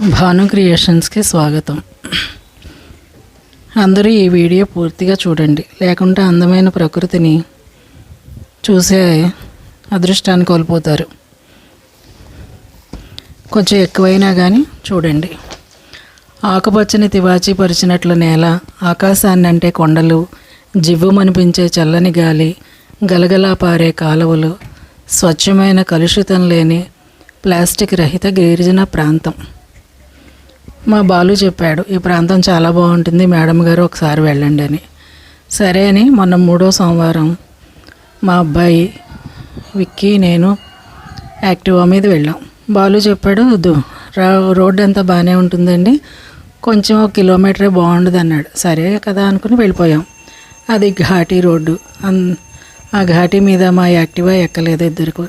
భాను క్రియేషన్స్కి స్వాగతం. అందరూ ఈ వీడియో పూర్తిగా చూడండి. లేకుంటే అందమైన ప్రకృతిని చూసే అదృష్టాన్ని కోల్పోతారు. కొంచెం ఎక్కువైనా కానీ చూడండి. ఆకుపచ్చని తివాచి పరిచినట్లు నేల ఆకాశాన్ని అంటే కొండలు జివ్వుమనిపించే చల్లని గాలి గలగలా పారే కాలువలు స్వచ్ఛమైన కలుషితం లేని ప్లాస్టిక్ రహిత గిరిజన ప్రాంతం. మా బాలు చెప్పాడు ఈ ప్రాంతం చాలా బాగుంటుంది మేడం గారు ఒకసారి వెళ్ళండి అని. సరే అని మొన్న మూడో సోమవారం మా అబ్బాయి విక్కీ నేను యాక్టివా మీద వెళ్ళాం. బాలు చెప్పాడు వద్దు రోడ్డు అంతా బాగానే ఉంటుందండి కొంచెం ఒక కిలోమీటరే బాగుండదు అన్నాడు. సరే కదా అనుకుని వెళ్ళిపోయాం. అది ఘాటీ రోడ్డు. అన్ ఆ ఘాటీ మీద మా యాక్టివా ఎక్కలేదు ఇద్దరికి.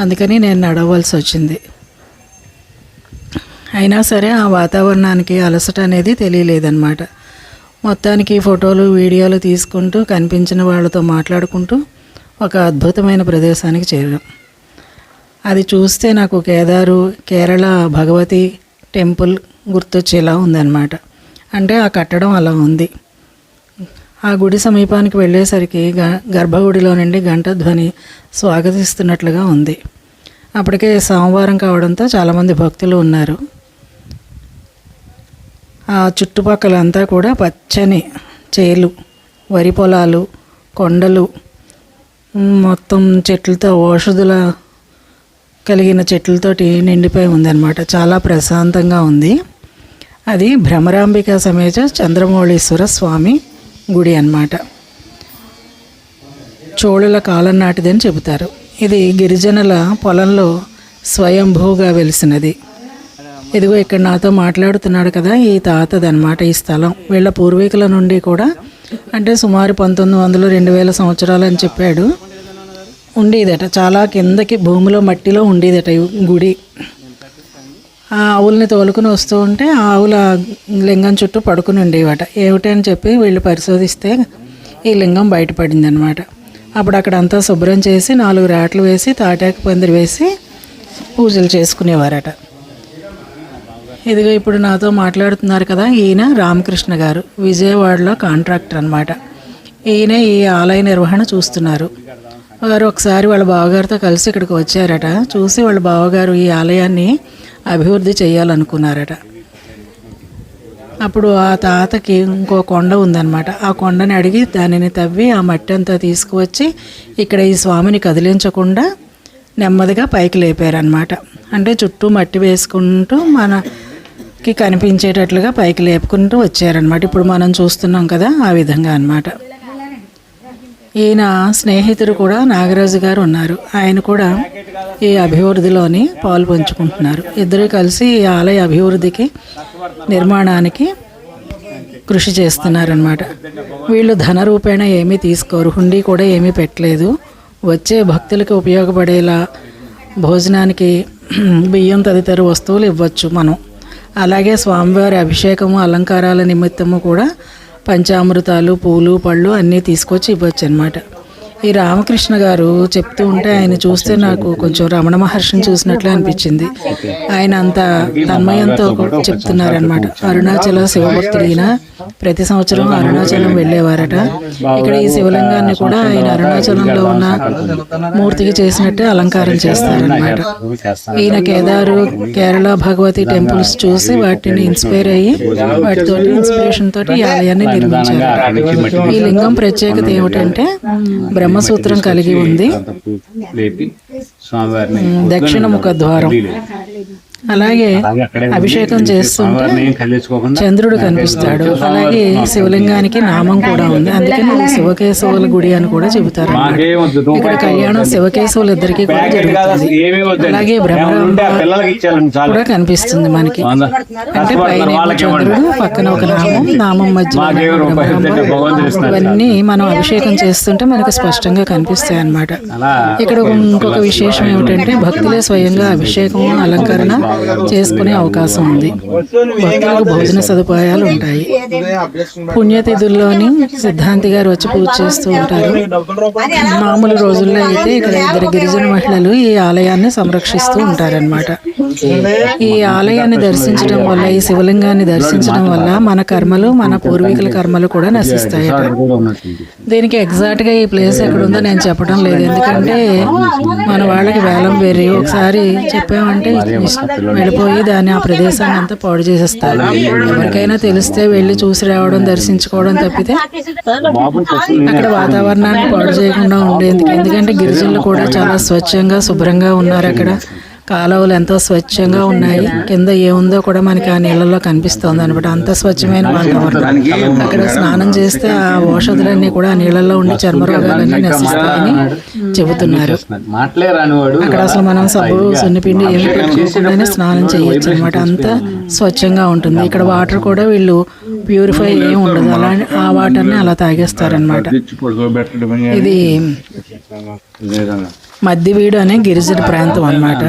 అందుకని నేను నడవలసి వచ్చింది. అయినా సరే ఆ వాతావరణానికి అలసట అనేది తెలియలేదన్నమాట. మొత్తానికి ఫోటోలు వీడియోలు తీసుకుంటూ కనిపించిన వాళ్ళతో మాట్లాడుకుంటూ ఒక అద్భుతమైన ప్రదేశానికి చేరాం అది చూస్తే నాకు కేదారు కేరళ భగవతి టెంపుల్ గుర్తొచ్చేలా ఉందన్నమాట. అంటే ఆ కట్టడం అలా ఉంది. ఆ గుడి సమీపానికి వెళ్ళేసరికి గ గర్భగుడిలో నుండి గంట ధ్వని స్వాగతిస్తున్నట్లుగా ఉంది. అప్పటికే సోమవారం కావడంతో చాలామంది భక్తులు ఉన్నారు. ఆ చుట్టుపక్కలంతా కూడా పచ్చని చేలు వరి పొలాలు కొండలు మొత్తం చెట్లతో ఔషధుల కలిగిన చెట్లతోటి నిండిపోయి ఉందన్నమాట. చాలా ప్రశాంతంగా ఉంది. అది భ్రమరాంబిక సమేత చంద్రమౌళీశ్వర స్వామి గుడి అన్నమాట. చోళుల కాలం నాటిదని చెబుతారు. ఇది గిరిజనుల పొలంలో స్వయంభూగా వెలిసినది. ఇదిగో ఇక్కడ నాతో మాట్లాడుతున్నాడు కదా ఈ తాతదనమాట ఈ స్థలం. వీళ్ళ పూర్వీకుల నుండి కూడా అంటే సుమారు పంతొమ్మిది వందలు రెండు వేల సంవత్సరాలు అని చెప్పాడు. ఉండేదట చాలా కిందకి భూమిలో మట్టిలో ఉండేదట ఈ గుడి. ఆ ఆవుల్ని తోలుకుని వస్తూ ఉంటే ఆ ఆవుల లింగం చుట్టూ పడుకుని ఉండేవట. ఏమిటి అని చెప్పి వీళ్ళు పరిశోధిస్తే ఈ లింగం బయటపడింది అనమాట అప్పుడు అక్కడ అంతా శుభ్రం చేసి నాలుగు రాట్లు వేసి తాటాకు పందిరి వేసి పూజలు చేసుకునేవారట. ఇదిగో ఇప్పుడు నాతో మాట్లాడుతున్నారు కదా ఈయన రామకృష్ణ గారు విజయవాడలో కాంట్రాక్టర్ అనమాట ఈయన ఈ ఆలయ నిర్వహణ చూస్తున్నారు. వారు ఒకసారి వాళ్ళ బావగారితో కలిసి ఇక్కడికి వచ్చారట. చూసి వాళ్ళ బావగారు ఈ ఆలయాన్ని అభివృద్ధి చేయాలనుకున్నారట. అప్పుడు ఆ తాతకి ఇంకో కొండ ఉందన్నమాట. ఆ కొండని అడిగి దానిని తవ్వి ఆ మట్టి అంతా తీసుకువచ్చి ఇక్కడ ఈ స్వామిని కదిలించకుండా నెమ్మదిగా పైకి లేపారనమాట అంటే చుట్టూ మట్టి వేసుకుంటూ మన కి కనిపించేటట్లుగా పైకి లేపుకుంటూ వచ్చారనమాట ఇప్పుడు మనం చూస్తున్నాం కదా ఆ విధంగా అన్నమాట. ఈయన స్నేహితుడు కూడా నాగరాజు గారు ఉన్నారు. ఆయన కూడా ఈ అభివృద్ధిలోని పాలు పంచుకుంటున్నారు. ఇద్దరు కలిసి ఈ ఆలయ అభివృద్ధికి నిర్మాణానికి కృషి చేస్తున్నారనమాట వీళ్ళు ధన రూపేణ ఏమీ తీసుకోరు. హుండీ కూడా ఏమీ పెట్టలేదు. వచ్చే భక్తులకు ఉపయోగపడేలా భోజనానికి బియ్యం తదితర వస్తువులు ఇవ్వచ్చు మనం. అలాగే స్వామివారి అభిషేకము అలంకారాల నిమిత్తము కూడా పంచామృతాలు పూలు పళ్ళు అన్నీ తీసుకొచ్చి ఇవ్వచ్చు అనమాట ఈ రామకృష్ణ గారు చెప్తూ ఉంటే ఆయన చూస్తే నాకు కొంచెం రమణ మహర్షిని చూసినట్లు అనిపించింది. ఆయన అంత తన్మయంతో చెప్తున్నారనమాట అరుణాచల శివభక్తుడు ఈయన ప్రతి సంవత్సరం అరుణాచలం వెళ్ళేవారట. ఇక్కడ ఈ శివలింగాన్ని కూడా ఆయన అరుణాచలంలో ఉన్న మూర్తికి చేసినట్టే అలంకారం చేస్తారనమాట ఈయన కేదారు కేరళ భగవతి టెంపుల్స్ చూసి వాటిని ఇన్స్పైర్ అయ్యి వాటితో ఇన్స్పిరేషన్ తోటి ఈ ఆలయాన్ని నిర్మించారు ఈ లింగం ప్రత్యేకత ఏమిటంటే బ్రహ్మ బ్రహ్మసూత్రం కలిగి ఉంది. దక్షిణ ముఖ ద్వారం. అలాగే అభిషేకం చేస్తుంటే చంద్రుడు కనిపిస్తాడు. అలాగే శివలింగానికి నామం కూడా ఉంది. అందుకని శివకేశవుల గుడి అని కూడా చెబుతారు ఇక్కడ కళ్యాణం శివకేశవులు ఇద్దరికి కూడా జరుగుతుంది. అలాగే బ్రహ్మ కూడా కనిపిస్తుంది మనకి. అంటే పైన చంద్రుడు పక్కన ఒక నామం నామం మధ్య ఇవన్నీ మనం అభిషేకం చేస్తుంటే మనకు స్పష్టంగా కనిపిస్తాయి అన్నమాట. అలా ఇక్కడ ఇంకొక విశేషం ఏమిటంటే భక్తులే స్వయంగా అభిషేకం అలంకరణ చేసుకునే అవకాశం ఉంది. భక్తులకు భోజన సదుపాయాలు ఉంటాయి. పుణ్యతిథుల్లోని సిద్ధాంతి గారు వచ్చి పూజ చేస్తూ ఉంటారు. మామూలు రోజుల్లో అయితే ఇక్కడ ఇద్దరు గిరిజన మహిళలు ఈ ఆలయాన్ని సంరక్షిస్తూ ఉంటారన్నమాట. ఈ ఆలయాన్ని దర్శించడం వల్ల ఈ శివలింగాన్ని దర్శించడం వల్ల మన కర్మలు మన పూర్వీకుల కర్మలు కూడా నశిస్తాయట. దీనికి ఎగ్జాక్ట్గా ఈ ప్లేస్ ఎక్కడ ఉందో నేను చెప్పడం లేదు. ఎందుకంటే మన వాళ్ళకి వేలం వేరి ఒకసారి చెప్పామంటే వెళ్ళిపోయి దాన్ని ఆ ప్రదేశాన్ని అంతా పాడు చేసేస్తారు. ఎవరికైనా తెలిస్తే వెళ్ళి చూసి రావడం దర్శించుకోవడం తప్పితే అక్కడ వాతావరణాన్ని పాడు చేయకుండా ఉండేందుకు ఎందుకంటే గిరిజనులు కూడా చాలా స్వచ్ఛంగా శుభ్రంగా ఉన్నారు అక్కడ. కాలువలు ఎంతో స్వచ్ఛంగా ఉన్నాయి. కింద ఏముందో కూడా మనకి ఆ నీళ్ళలో కనిపిస్తుంది అనమాట అంత స్వచ్ఛమైన వాతావరణం. అక్కడ స్నానం చేస్తే ఆ ఔషధులన్నీ కూడా ఆ నీళ్ళలో ఉండి చర్మ రోగాలన్నీ నశిస్తాయని చెబుతున్నారు. అక్కడ అసలు మనం సబ్బు సున్నిపిండి ఏమి పెట్టుకోకుండానే స్నానం చేయొచ్చు అనమాట అంత స్వచ్ఛంగా ఉంటుంది. ఇక్కడ వాటర్ కూడా వీళ్ళు ప్యూరిఫై ఏమి ఉండదు. అలా ఆ వాటర్ని అలా తాగేస్తారనమాట ఇది లేదన్నా. మద్దివీడు అనే గిరిజన ప్రాంతం అన్నమాట.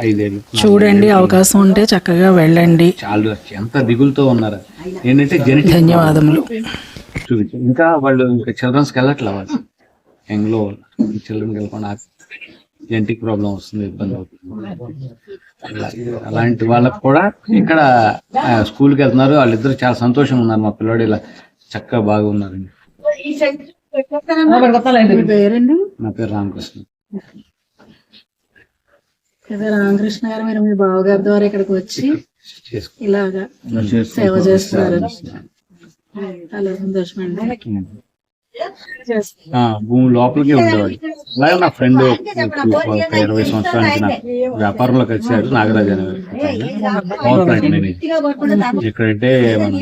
ఐదేళ్ళు చూడండి అవకాశం ఉంటే చక్కగా వెళ్ళండి. చాలా ఎంత దిగులుతో ఉన్నారు. ఏంటంటే ధన్యవాదములు. ఇంకా వాళ్ళు ఇంకా చిల్డ్రన్స్కి వెళ్ళట్లే వాళ్ళు? చిల్డ్రన్ వెళ్ళకుండా జెనెటిక్ ప్రాబ్లం వస్తుంది ఇబ్బంది అవుతుంది. అలా- అలాంటి వాళ్ళకి కూడా ఇక్కడ స్కూల్కి వెళ్తున్నారు. వాళ్ళిద్దరు చాలా సంతోషంగా ఉన్నారు. మా పిల్లడు ఇలా చక్కగా బాగా ఉన్నారండి పేరండి? నా పేరు రామకృష్ణ. గారు మీరు మీ బావగారి ద్వారా ఇక్కడికి వచ్చి ఇలాగా సేవ చేస్తున్నారు చాలా సంతోషం అండి భూమి లోపలికి ఉండేవాడు అలాగే నా ఫ్రెండ్ ఒక ఇరవై సంవత్సరానికి నా వ్యాపారంలో కలిసాడు నాగరాజ్ అనే. పవర్ ప్లాంట్ మేనేజర్ ఎక్కడంటే మన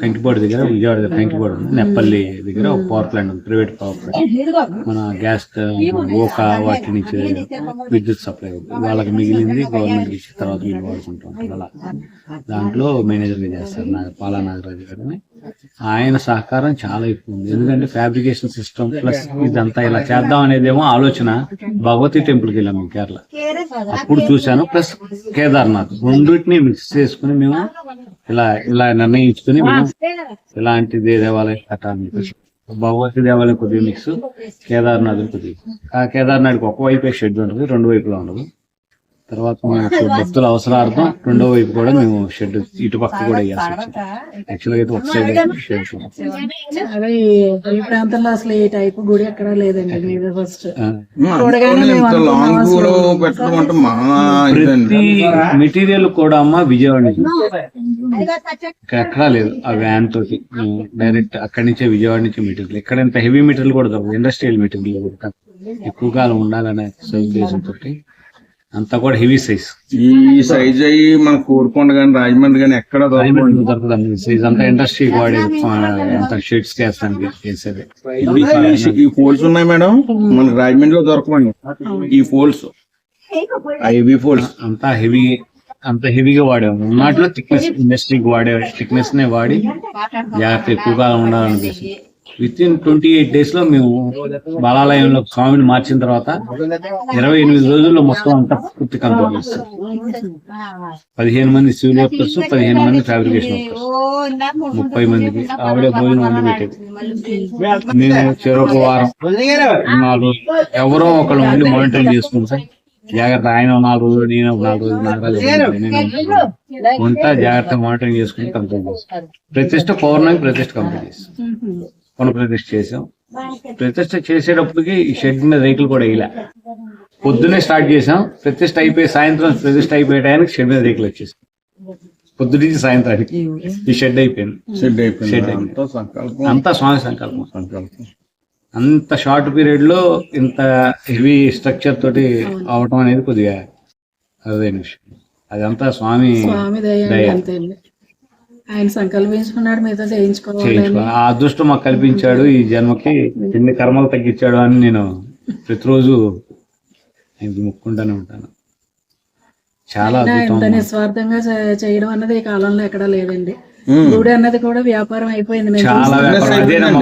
కంకిపాడు దగ్గర విజయవాడ దగ్గర కంకిపాడు ఉంది నెప్పల్లి దగ్గర ఒక పవర్ ప్లాంట్ ఉంది ప్రైవేట్ పవర్ ప్లాంట్ మన గ్యాస్ ఓక వాటి నుంచి విద్యుత్ సప్లై వాళ్ళకి మిగిలింది గవర్నమెంట్ ఇచ్చిన తర్వాత వీళ్ళు వాడుకుంటాం అలా దాంట్లో మేనేజర్ చేస్తారు నాగ పాలా నాగరాజు గారిని ఆయన సహకారం చాలా ఎక్కువ ఉంది. ఎందుకంటే ఫ్యాబ్రికేషన్ సిస్టమ్ ప్లస్ ఇదంతా ఇలా చేద్దాం అనేదేమో ఆలోచన భగవతి టెంపుల్కి వెళ్ళాము కేరళ. అప్పుడు చూశాను. ప్లస్ కేదార్నాథ్ రెండింటిని మిక్స్ చేసుకుని మేము ఇలా ఇలా నిర్ణయించుకుని మేము ఇలాంటి దేవాలయం కట్టాలని భగవతి దేవాలయం కొద్దిగా మిక్స్ కేదార్నాథ్ కొద్దిగా. ఆ కేదార్నాథ్కి ఒక వైపే షెడ్ ఉంటుంది రెండు వైపులా ఉండదు. తర్వాత మనకు భక్తుల అవసరార్థం రెండో వైపు కూడా మేము షెడ్ ఇటు పక్క కూడా వేయాల్సి వచ్చింది. యాక్చువల్గా అయితే ఒక సైడ్ షెడ్ అదే ఈ ప్రాంతంలో అసలు ఈ టైప్ గుడి ఎక్కడా లేదండి మీదే ఫస్ట్ ఆ, ఇంత లాంగ్లో పెట్టడం అంటే మా ఇదండి. ప్రతి మెటీరియల్ కూడా అమ్మ విజయవాడ నుంచి ఇక్కడ ఎక్కడా లేదు ఆ వ్యాన్ తోటి. డైరెక్ట్ అక్కడి నుంచే విజయవాడ నుంచి మెటీరియల్. ఇక్కడ ఇంత హెవీ మెటీరియల్ కూడా దొరకదు ఇండస్ట్రియల్ మెటీరియల్ కూడా ఎక్కువ కాలం ఉండాలనే ఉద్దేశంతో అంతా కూడా హెవీ సైజ్. ఈ సైజ్ అయ్యి మనం కోరుకొండ కానీ రాజమండ్రి కానీ ఎక్కడ దొరకదు దొరకదు సైజ్ అంతా ఇండస్ట్రీ వాడేది అంత వేస్తానికి చేసేది ఈ- పోల్స్ ఉన్నాయి మేడం. మన రాజమండ్రిలో దొరకమండి ఈ పోల్స్ ఐవి పోల్స్ అంతా హెవీ అంత హెవీగా వాడాము ఉన్నట్లో థిక్నెస్ ఇండస్ట్రీకి వాడే థిక్నెస్ నే వాడి జాగ్రత్త ఎక్కువ కాలం ఉండాలని ఉద్దేశం విత్ ఇన్ ట్వంటీ ఎయిట్ డేస్లో మేము బాలాలయంలో స్వామిని మార్చిన తర్వాత ఇరవై ఎనిమిది రోజుల్లో మొత్తం అంతా పూర్తి కంప్లీట్ చేస్తాం పదిహేను మంది సివిల్ వర్కర్స్ పదిహేను మంది ఫ్యాబ్రికేషన్ వర్కర్స్ ముప్పై మందికి ఆవిడే భోజనం వండి పెట్టేది. మేము చెరొక వారం నాలుగు రోజులు ఎవరో ఒకళ్ళు ఉండి మానిటరింగ్ చేసుకుంటాం జాగ్రత్త ఆయన నాలుగు రోజులు నేను నాలుగు రోజులు నాలుగు రోజులు, నేను ఉంటా జాగ్రత్త మానిటరింగ్ చేసుకుని కంప్లీట్ చేస్తాను ప్రతిష్ట పౌర్ణమి ప్రతిష్ట కంప్లీట్ చేస్తాం. ప్రతిష్ట చేసాం ప్రతిష్ట చేసేటప్పటికి ఈ షెడ్ మీద రేకులు కూడా వేయలే. పొద్దునే స్టార్ట్ చేసాం ప్రతిష్ట అయిపోయి సాయంత్రం ప్రతిష్ట అయిపోయే టైంకి షెడ్ మీద రేకులు వచ్చేసాం పొద్దు నుంచి సాయంత్రానికి ఈ షెడ్ అయిపోయింది. షెడ్ అయిపోయింది. షెడ్ అంతా సంకల్పం. అంతా స్వామి సంకల్పం. సంకల్పం. అంత షార్ట్ పీరియడ్లో ఇంత హెవీ స్ట్రక్చర్ తోటి అవటం అనేది కొద్దిగా అరుదైన విషయం. అదంతా స్వామి స్వామి దయ ఆయన సంకల్పించుకున్నాడు మీతో చేయించుకోవాలని చేయించుకో ఆ అదృష్టం మాకు కల్పించాడు ఈ జన్మకి ఎన్ని కర్మలు తగ్గించాడు అని నేను ప్రతిరోజు ఆయనకి ముక్కుంటానే ఉంటాను. చాలా ఇంత నిస్వార్థంగా చేయడం అన్నది ఈ కాలంలో ఎక్కడా లేదండి. గుడి అన్నది కూడా వ్యాపారం అయిపోయింది. చాలా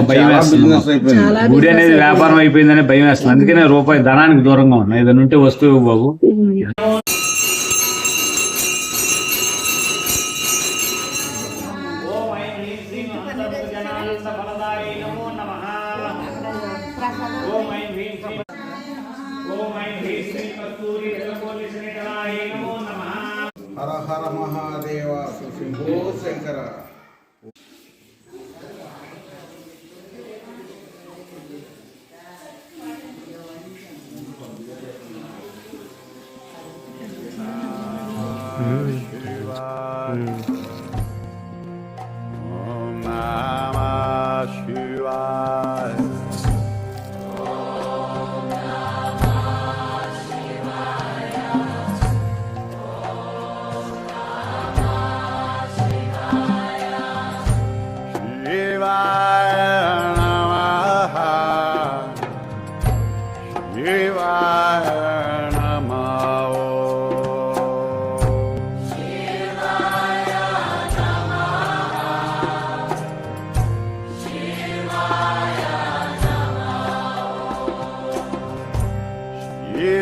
భయం గుడి అనేది వ్యాపారం అయిపోయిందని భయం వేస్తుంది. అందుకనే రూపాయి ధనానికి దూరంగా ఉన్నా. ఏదైనా ఉంటే వస్తువు బాబు. హర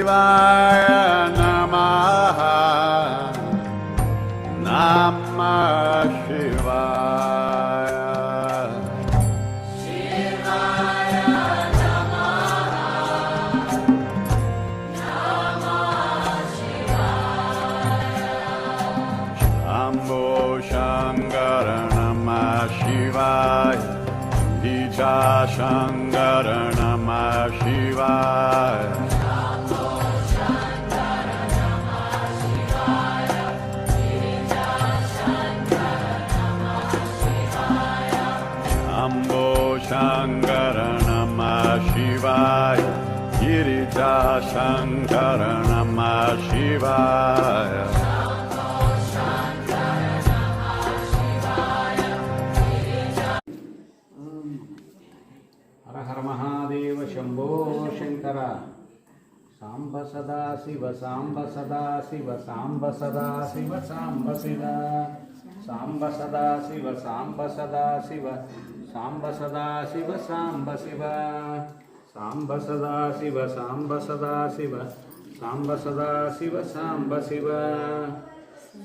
शिवाय नमः नमः शिवाय Shankar Namah Shivaya Bija Shankar हर हर महादेव शम्भो शङ्कर साम्ब सदा शिव साम्ब सदा शिव साम्ब सदा शिव साम्ब शिव साम्ब सदा शिव साम्ब सदा शिव साम्ब सदा शिव साम्ब सांबिव సాంబ సదాశివ సాంబ సదాశివ సాంబ సదాశివ సాంబ శివ.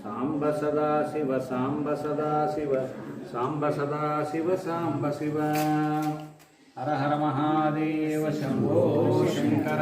సాంబ సదాశివ సాంబ సదాశివ సాంబ సదాశివ సాంబ శివ. హర హర మహాదేవ శంభో శంకర